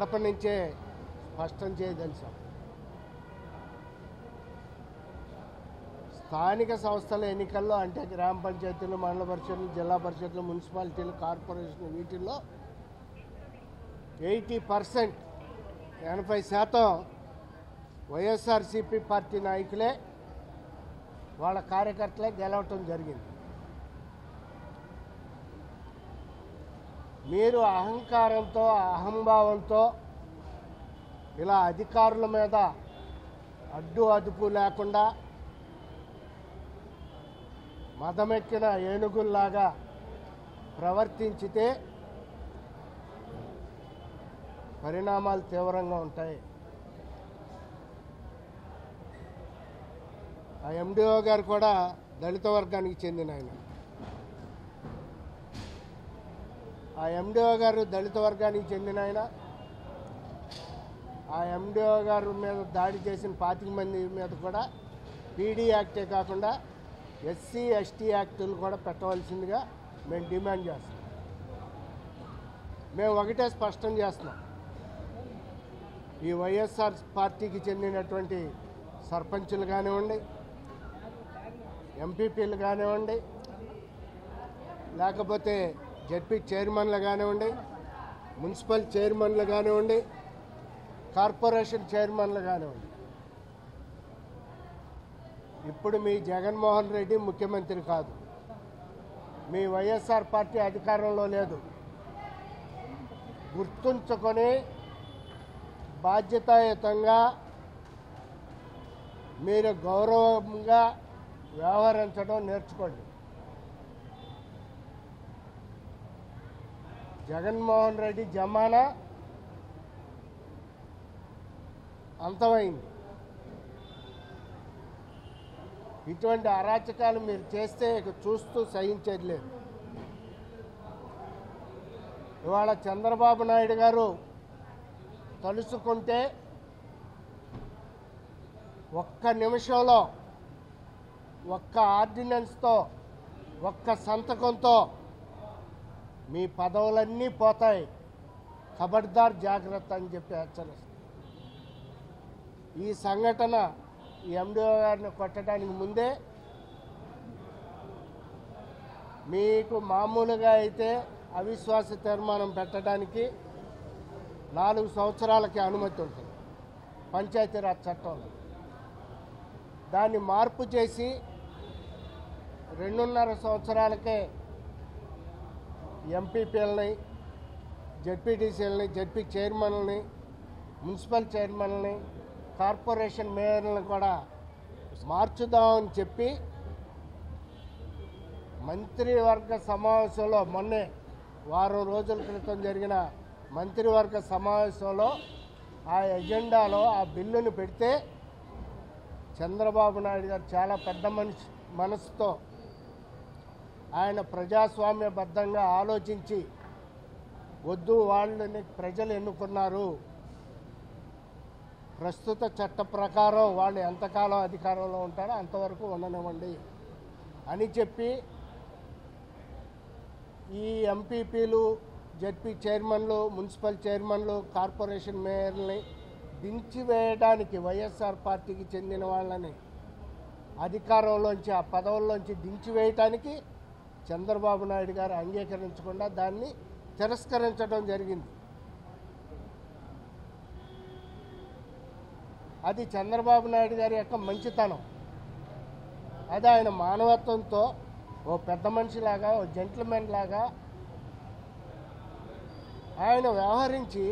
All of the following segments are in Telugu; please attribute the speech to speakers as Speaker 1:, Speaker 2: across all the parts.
Speaker 1: కడప నుంచే స్పష్టం చేయదలిచాం స్థానిక సంస్థల ఎన్నికల్లో అంటే గ్రామ పంచాయతీలు మండల పరిషత్లు జిల్లా పరిషత్లు మున్సిపాలిటీలు కార్పొరేషన్ వీటిల్లో ఎయిటీ పర్సెంట్ ఎనభై శాతం వైఎస్ఆర్సీపీ పార్టీ నాయకులే వాళ్ళ కార్యకర్తలే గెలవటం జరిగింది. మీరు అహంకారంతో అహంభావంతో ఇలా అధికారుల మీద అడ్డు అదుపు లేకుండా మదమెక్కిన ఏనుగుల్లాగా ప్రవర్తించితే పరిణామాలు తీవ్రంగా ఉంటాయి. ఆ ఎండిఓ గారు కూడా దళిత వర్గానికి చెందిన ఆయన. ఆ ఎండిఓ గారు దళిత వర్గానికి చెందిన ఆయన. ఆ ఎండిఓ గారు మీద దాడి చేసిన పాతిక మంది మీద కూడా పీడీ యాక్టే కాకుండా ఎస్సీ ఎస్టీ యాక్టులు కూడా పెట్టవలసిందిగా మేము డిమాండ్ చేస్తున్నాం మేము ఒకటే స్పష్టం చేస్తున్నాం. ఈ వైఎస్ఆర్ పార్టీకి చెందినటువంటి సర్పంచులు కానివ్వండి ఎంపీపీలు కానివ్వండి లేకపోతే జడ్పీ చైర్మన్లు కానివ్వండి మున్సిపల్ చైర్మన్లు కానివ్వండి కార్పొరేషన్ చైర్మన్లు కానివ్వండి. ఇప్పుడు మీ జగన్మోహన్ రెడ్డి ముఖ్యమంత్రి కాదు. మీ వైఎస్ఆర్ పార్టీ అధికారంలో లేదు. గుర్తుంచుకొని బాధ్యతాయుతంగా మీరు గౌరవంగా వ్యవహరించడం నేర్చుకోండి. జగన్మోహన్ రెడ్డి జమానా అంతమైంది. ఇటువంటి అరాచకాలు మీరు చేస్తే ఇక చూస్తూ సహించేది లేదు. ఇవాళ చంద్రబాబు నాయుడు గారు తలుసుకుంటే ఒక్క నిమిషంలో ఒక్క ఆర్డినెన్స్తో ఒక్క సంతకంతో మీ పదవులన్నీ పోతాయి. ఖబర్దార్ జాగ్రత్త అని చెప్పి హెచ్చరిస్తారు ఈ సంఘటన ఈ ఎండిఓ గారిని కొట్టడానికి ముందే మీకు మామూలుగా అయితే అవిశ్వాస తీర్మానం పెట్టడానికి నాలుగు సంవత్సరాలకి అనుమతి ఉంటుంది. పంచాయతీరాజ్ చట్టంలో. దాన్ని మార్పు చేసి రెండున్నర సంవత్సరాలకే ఎంపీపీలని జడ్పీటీసీలని జడ్పీ చైర్మన్లని మున్సిపల్ చైర్మన్ని కార్పొరేషన్ మేయర్లను కూడా మార్చుదామని చెప్పి మంత్రివర్గ సమావేశంలో మొన్నే వారం రోజుల క్రితం జరిగిన మంత్రివర్గ సమావేశంలో ఆ ఎజెండాలో ఆ బిల్లును పెడితే చంద్రబాబు నాయుడు గారు చాలా పెద్ద మనిషి మనసుతో ఆయన ప్రజాస్వామ్యబద్ధంగా ఆలోచించి వద్దు వాళ్ళని ప్రజలు ఎన్నుకున్నారు. ప్రస్తుత చట్ట ప్రకారం వాళ్ళు ఎంతకాలం అధికారంలో ఉంటారో అంతవరకు ఉండనివ్వండి అని చెప్పి ఈ ఎంపీపీలు జడ్పీ చైర్మన్లు మున్సిపల్ చైర్మన్లు కార్పొరేషన్ మేయర్ని దించివేయడానికి వైఎస్ఆర్ పార్టీకి చెందిన వాళ్ళని అధికారంలోంచి ఆ పదవుల్లోంచి దించివేయటానికి చంద్రబాబు నాయుడు గారు అంగీకరించకుండా దాన్ని తిరస్కరించడం జరిగింది. అది చంద్రబాబు నాయుడు గారి యొక్క మంచితనం. అది ఆయన మానవత్వంతో ఓ పెద్ద మనిషిలాగా ఓ జెంట్మెన్ లాగా ఆయన వ్యవహరించి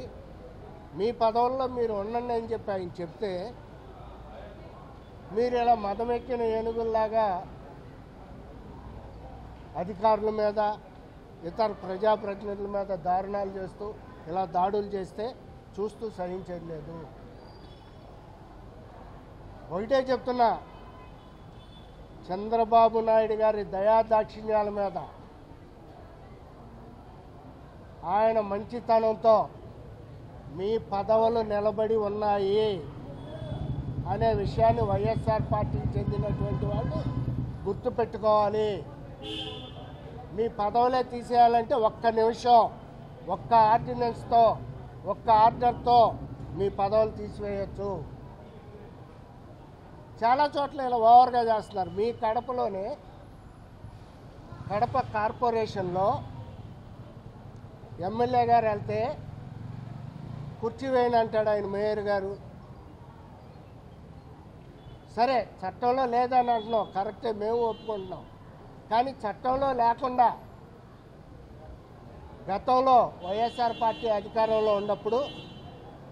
Speaker 1: మీ పదవుల్లో మీరు ఉండండి అని చెప్పి ఆయన చెప్తే మీరు ఇలా మదమెక్కిన ఏనుగుల్లాగా అధికారుల మీద ఇతర ప్రజాప్రతినిధుల మీద దారుణాలు చేస్తూ ఇలా దాడులు చేస్తే చూస్తూ సహించలేదు లేదు. ఒకటే చెప్తున్నా చంద్రబాబు నాయుడు గారి దయాదాక్షిణ్యాల మీద ఆయన మంచితనంతో మీ పదవులు నిలబడి ఉన్నాయి అనే విషయాన్ని వైఎస్ఆర్ పార్టీకి చెందినటువంటి వాళ్ళు గుర్తుపెట్టుకోవాలి. మీ పదవులే తీసేయాలంటే ఒక్క నిమిషం ఒక్క ఆర్డినెన్స్తో ఒక్క ఆర్డర్తో మీ పదవులు తీసివేయచ్చు. చాలా చోట్ల ఇలా ఓవర్గా చేస్తున్నారు. మీ కడపలోనే కడప కార్పొరేషన్లో ఎమ్మెల్యే గారు వెళ్తే కుర్చీ వేయని అంటాడు ఆయన మేయర్ గారు. సరే చట్టంలో లేదని అంటున్నాం కరెక్టే మేము ఒప్పుకుంటున్నాం. కానీ చట్టంలో లేకుండా గతంలో వైఎస్ఆర్ పార్టీ అధికారంలో ఉన్నప్పుడు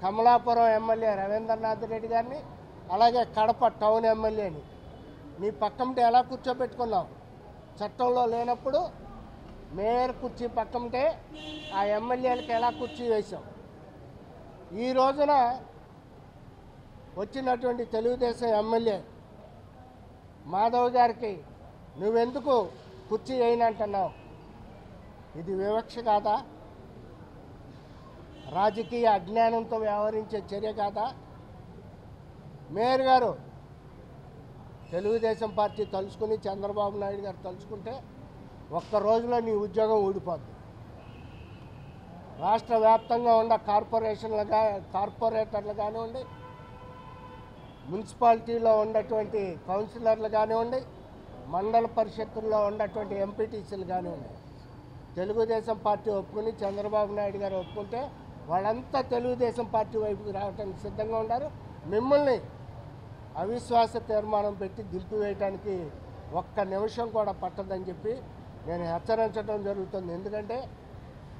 Speaker 1: కమలాపురం ఎమ్మెల్యే రవీంద్రనాథ్ రెడ్డి గారిని అలాగే కడప టౌన్ ఎమ్మెల్యేని నీ పక్కంటే ఎలా కూర్చోబెట్టుకున్నావు చట్టంలో లేనప్పుడు మేయర్ కుర్చీ పక్కంటే ఆ ఎమ్మెల్యేలకు ఎలా కుర్చీ వేశాం? ఈ రోజున వచ్చినటువంటి తెలుగుదేశం ఎమ్మెల్యే మాధవ్ గారికి నువ్వెందుకు కుర్చీ వేయనంటున్నావు? ఇది వివక్ష కాదా? రాజకీయ అజ్ఞానంతో వ్యవహరించే చర్య కాదా? మేయర్ గారు తెలుగుదేశం పార్టీ తలుచుకుని చంద్రబాబు నాయుడు గారు తలుచుకుంటే ఒక్క రోజులో నీ ఉద్యోగం ఊడిపోద్ది. రాష్ట్ర వ్యాప్తంగా ఉన్న కార్పొరేషన్లుగా కార్పొరేటర్లు కానివ్వండి మున్సిపాలిటీలో ఉన్నటువంటి కౌన్సిలర్లు కానివ్వండి మండల పరిషత్తుల్లో ఉన్నటువంటి ఎంపీటీసీలు కానివ్వండి తెలుగుదేశం పార్టీ ఒప్పుకుని చంద్రబాబు నాయుడు గారు ఒప్పుకుంటే వాళ్ళంతా తెలుగుదేశం పార్టీ వైపుకి రావడానికి సిద్ధంగా ఉన్నారు మిమ్మల్ని అవిశ్వాస తీర్మానం పెట్టి దింపివేయడానికి ఒక్క నిమిషం కూడా పట్టదని చెప్పి నేను హెచ్చరించడం జరుగుతుంది. ఎందుకంటే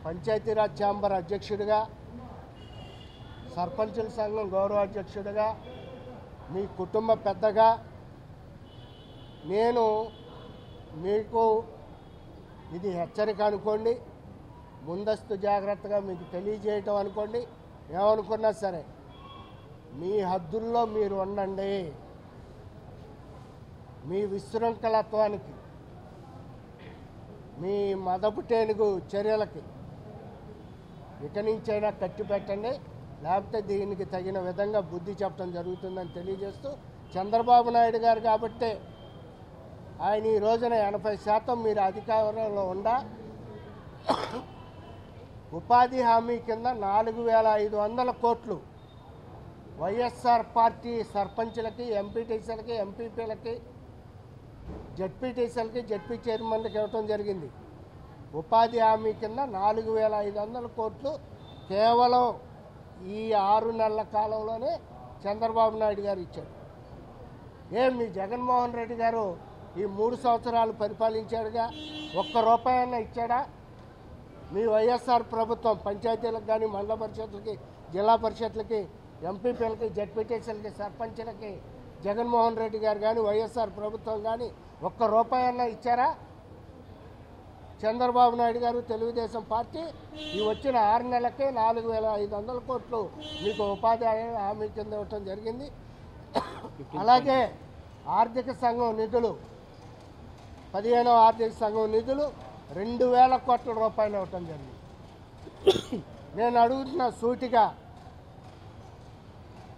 Speaker 1: పంచాయతీరాజ్ ఛాంబర్ అధ్యక్షుడిగా సర్పంచుల సంఘం గౌరవ అధ్యక్షుడిగా మీ కుటుంబ పెద్దగా నేను మీకు ఇది హెచ్చరిక అనుకోండి ముందస్తు జాగ్రత్తగా మీకు తెలియజేయటం అనుకోండి ఏమనుకున్నా సరే మీ హద్దుల్లో మీరు ఉండండి. మీ విశృంఖలత్వానికి మీ మదపుటేనుగు చర్యలకి ఇక నుంచైనా కట్టి పెట్టండి. లేకపోతే దీనికి తగిన విధంగా బుద్ధి చెప్పడం జరుగుతుందని తెలియజేస్తూ చంద్రబాబు నాయుడు గారు కాబట్టే ఆయన ఈ రోజున ఎనభై శాతం మీరు అధికారంలో ఉండా ఉపాధి హామీ కింద నాలుగు వేల ఐదు వందల కోట్లు. వైఎస్ఆర్ పార్టీ సర్పంచులకి ఎంపీటీసీలకి ఎంపీపీలకి జడ్పీటీసీలకి జడ్పీ చైర్మన్లకి ఇవ్వటం జరిగింది. ఉపాధి హామీ కింద నాలుగు వేల ఐదు వందల కోట్లు కేవలం ఈ ఆరు నెలల కాలంలోనే చంద్రబాబు నాయుడు గారు ఇచ్చారు. ఏం మీ జగన్మోహన్ రెడ్డి గారు ఈ మూడు సంవత్సరాలు పరిపాలించాడుగా. ఒక్క రూపాయన్న ఇచ్చాడా? మీ వైఎస్ఆర్ ప్రభుత్వం పంచాయతీలకు కానీ మండల పరిషత్లకి జిల్లా పరిషత్లకి ఎంపీపీలకి జడ్పీటీసీలకి సర్పంచ్లకి జగన్మోహన్ రెడ్డి గారు కానీ వైఎస్ఆర్ ప్రభుత్వం కానీ ఒక్క రూపాయన్న ఇచ్చారా? చంద్రబాబు నాయుడు గారు తెలుగుదేశం పార్టీ ఈ వచ్చిన ఆరు నెలలకే నాలుగు వేల ఐదు వందల కోట్లు మీకు ఉపాధి హామీ కింద ఇవ్వటం జరిగింది. అలాగే ఆర్థిక సంఘం నిధులు పదిహేనవ ఆర్థిక సంఘం నిధులు రెండు వేల కోట్ల రూపాయలు ఇవ్వటం జరిగింది. నేను అడుగుతున్న సూటిగా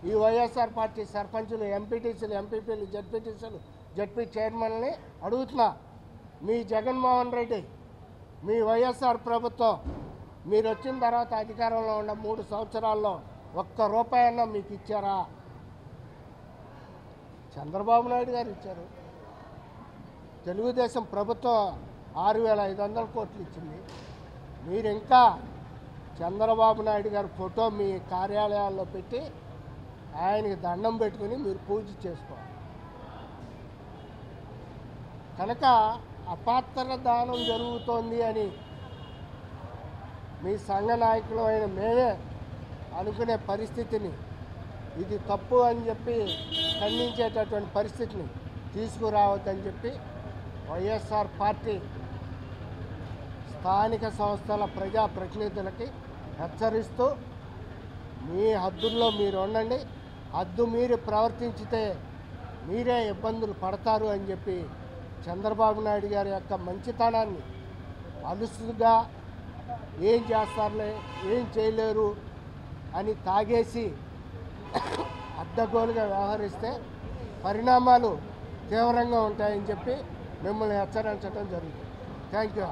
Speaker 1: ఈ వైఎస్ఆర్ పార్టీ సర్పంచులు ఎంపీటీసీలు ఎంపీపీలు జడ్పీటీసీలు జడ్పీ చైర్మన్ని అడుగుతున్నా. మీ జగన్మోహన్ రెడ్డి మీ వైఎస్ఆర్ ప్రభుత్వం మీరు వచ్చిన తర్వాత అధికారంలో ఉన్న మూడు సంవత్సరాల్లో ఒక్క రూపాయన్నా మీకు ఇచ్చారా? చంద్రబాబు నాయుడు గారు ఇచ్చారు. తెలుగుదేశం ప్రభుత్వం ఆరు వేల ఐదు వందల కోట్లు ఇచ్చింది. మీరు ఇంకా చంద్రబాబు నాయుడు గారి ఫోటో మీ కార్యాలయాల్లో పెట్టి ఆయనకి దండం పెట్టుకుని మీరు పూజ చేసుకోవాలి. కనుక అపాత్ర దానం జరుగుతోంది అని మీ సంఘ నాయకులు అయిన మేమే అనుకునే పరిస్థితిని ఇది తప్పు అని చెప్పి ఖండించేటటువంటి పరిస్థితిని తీసుకురావద్దని చెప్పి వైఎస్ఆర్ పార్టీ స్థానిక సంస్థల ప్రజా ప్రతినిధులకి హెచ్చరిస్తూ మీ హద్దుల్లో మీరు ఉండండి. హద్దు మీరు ప్రవర్తించితే మీరే ఇబ్బందులు పడతారు అని చెప్పి చంద్రబాబు నాయుడు గారి యొక్క మంచితనాన్ని అలుసుగా ఏం చేస్తారులే ఏం చేయలేరు అని తాగేసి అడ్డగోలుగా వ్యవహరిస్తే పరిణామాలు తీవ్రంగా ఉంటాయని చెప్పి మిమ్మల్ని హెచ్చరించడం జరుగుతుంది. Thank you